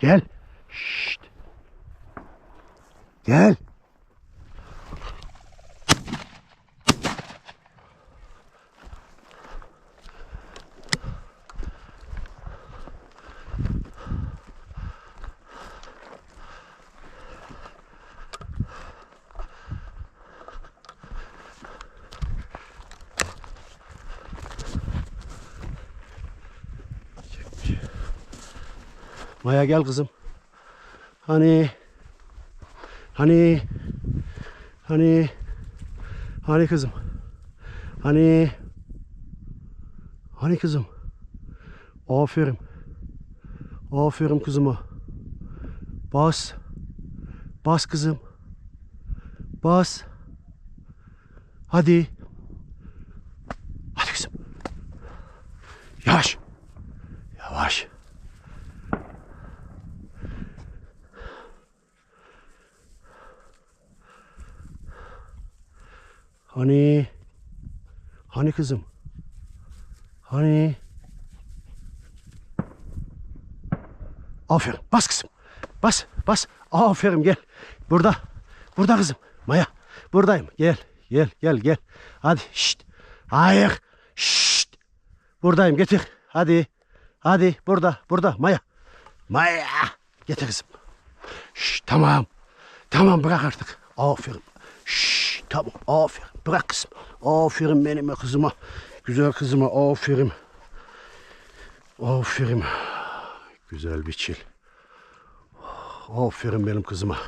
Gel. Şşt. Gel. Maya gel kızım. Hani hani hani hani kızım. Hani hani kızım. Aferin. Aferin kızıma. Bas. Bas kızım. Bas. Hadi. Hadi kızım. Yavaş. Yavaş. Hani hani kızım? Hani Aferin. Bas kızım. Bas. Bas. Aferin gel. Burada. Burada kızım. Maya. Buradayım. Gel. Gel. Gel. Gel. Hadi. Şşt. Hayır. Şşt. Buradayım. Getir. Hadi. Hadi. Burada. Burada. Maya. Maya. Getir kızım. Şşt. Tamam. Tamam bırak artık. Aferin. Şşş, tamam aferin. Bırak kızım. Aferin benim kızıma. Güzel kızıma aferin. Aferin. Güzel bir çil. Aferin benim kızıma.